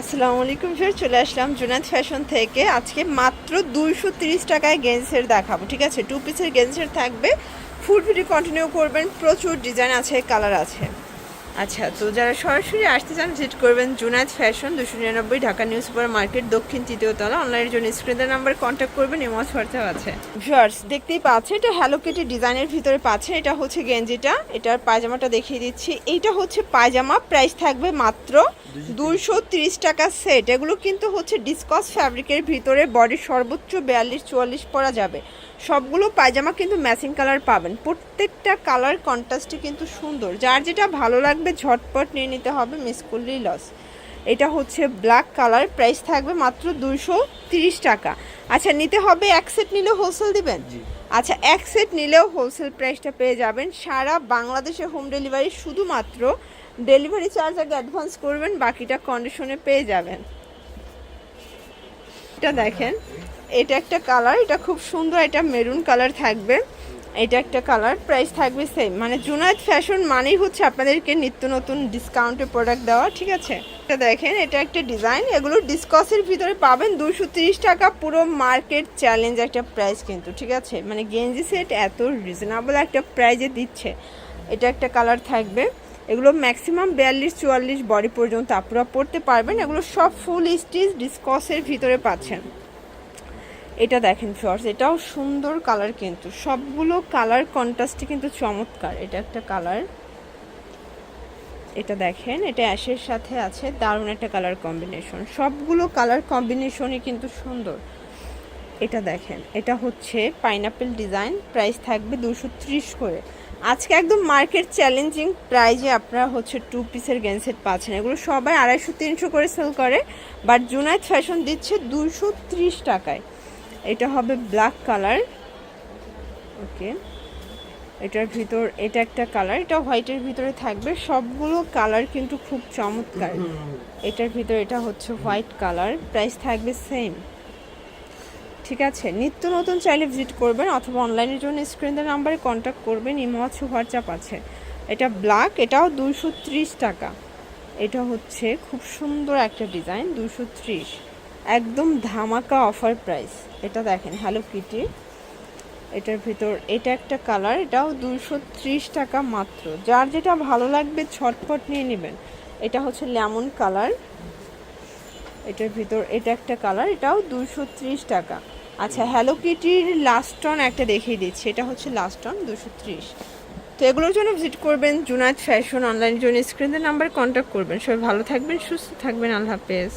আসসালামু আলাইকুম স্যার চলে আসলাম জুনাদ ফ্যাশন থেকে। আজকে মাত্র দুইশো তিরিশ টাকায় গেন্সের দেখাবো, ঠিক আছে? টু পিসের গেন্সের থাকবে। ফুড ভিডিও কন্টিনিউ করবেন, প্রচুর ডিজাইন আছে কালার আছে। আচ্ছা তো যারা সরাসরি আসতে চান ভিজিট করবেন জুনাদ ফ্যাশন দুশো নিরানব্বই ঢাকা নিউ সুপার মার্কেট দক্ষিণ তৃতীয় তলা। অনলাইনের জন্য স্ক্রিনের নাম্বার কন্ট্যাক্ট করবেন এমন হোয়াটসঅ্যাপ আছে। ভিউয়ার্স দেখতেই পাচ্ছেন এটা হ্যালো কেটি ডিজাইনের ভিতরে পাচ্ছেন এটা হচ্ছে গেঞ্জিটা এটার পায়জামাটা দেখিয়ে দিচ্ছি। এইটা হচ্ছে পায়জামা প্রাইস থাকবে মাত্র দুশো তিরিশ। টাকা সেট এগুলো কিন্তু হচ্ছে ডিসকস ফ্যাব্রিকের ভিতরে বডির সর্বোচ্চ বিয়াল্লিশ চুয়াল্লিশ পরা যাবে। সবগুলো পায়জামা কিন্তু ম্যাচিং কালার পাবেন। প্রত্যেকটা কালার কন্ট্রাস্টই কিন্তু সুন্দর। যার যেটা ভালো লাগবে ঝটপট নিয়ে নিতে হবে মিস করলেই লস এটা হচ্ছে ব্ল্যাক কালার প্রাইস থাকবে মাত্র দুইশো তিরিশ টাকা। আচ্ছা নিতে হবে এক সেট নিলেও হোলসেল দিবেন? আচ্ছা এক সেট নিলেও হোলসেল প্রাইসটা পেয়ে যাবেন। সারা বাংলাদেশে হোম ডেলিভারি শুধুমাত্র ডেলিভারি চার্জ আগে অ্যাডভান্স করবেন বাকিটা কন্ডিশনে পেয়ে যাবেন। এটা দেখেন, এটা একটা কালার এটা খুব সুন্দর এটা মেরুন কালার থাকবে। এটা একটা কালার প্রাইস থাকবে সেম মানে জুনায়েদ ফ্যাশন মানেই হচ্ছে আপনাদেরকে নিত্য নতুন ডিসকাউন্টে প্রোডাক্ট দেওয়া, ঠিক আছে? এটা দেখেন, এটা একটা ডিজাইন এগুলো ডিসকসের ভিতরে পাবেন দুশো টাকা। পুরো মার্কেট চ্যালেঞ্জ একটা প্রাইস কিন্তু, ঠিক আছে? মানে গেঞ্জি সেট এত রিজনেবল একটা প্রাইজে দিচ্ছে। এটা একটা কালার থাকবে। এগুলো ম্যাক্সিমাম বিয়াল্লিশ, চুয়াল্লিশ বডি পর্যন্ত আপনারা পড়তে পারবেন। এগুলো সব ফুল স্টিচ ডিসকসের ভিতরে পাচ্ছেন। এটা দেখেন শর্টস এটাও সুন্দর কালার কিন্তু। সবগুলো কালার কন্ট্রাস্টে কিন্তু চমৎকার। এটা একটা কালার এটা দেখেন, এটা অ্যাশের সাথে আছে, দারুণ একটা কালার কম্বিনেশন সবগুলো কালার কম্বিনেশনই কিন্তু সুন্দর। এটা দেখেন, এটা হচ্ছে পাইনাপেল ডিজাইন প্রাইস থাকবে দুশো করে। আজকে একদম মার্কেট চ্যালেঞ্জিং প্রাইজে আপনারা হচ্ছে টু পিসের গেন্সেট পাচ্ছেন। এগুলো সবাই আড়াইশো তিনশো করে সেল করে বাট জুনাইদ ফ্যাশন দিচ্ছে দুশো ত্রিশ টাকায়। এটা হবে ব্ল্যাক কালার ওকে। এটার ভিতর এটা একটা কালার এটা হোয়াইটের ভিতরে থাকবে। সবগুলো কালার কিন্তু খুব চমৎকার। এটার ভিতর এটা হচ্ছে হোয়াইট কালার প্রাইস থাকবে সেম ঠিক আছে। নিত্য নতুন চাইলে ভিজিট করবেন অথবা অনলাইনের জন্য স্ক্রিনের নাম্বারে কন্ট্যাক্ট করবেন। ইমো আছে হোয়াটসঅ্যাপ আছে। এটা ব্ল্যাক এটাও দুশো টাকা। এটা হচ্ছে খুব সুন্দর একটা ডিজাইন দুশো একদম ধামাকা অফার প্রাইস এটা দেখেন হ্যালো কিটি এটার ভিতর, এটা একটা কালার এটাও দুশো টাকা মাত্র। যার যেটা ভালো লাগবে ছটফট নিয়ে নেবেন। এটা হচ্ছে লেমন কালার এটার ভিতর এটা একটা কালার এটাও দুশো টাকা। আচ্ছা হ্যালো কিটির লাস্ট টন একটা দেখিয়ে দিচ্ছি। এটা হচ্ছে লাস্ট টন দুশো ত্রিশ। তো এগুলোর জন্য ভিজিট করবেন জুনাইদ ফ্যাশন অনলাইনের জন্য। স্ক্রিনের নাম্বার কন্ট্যাক্ট করবেন। সবাই ভালো থাকবেন, সুস্থ থাকবেন। আল্লাহ হাফেজ।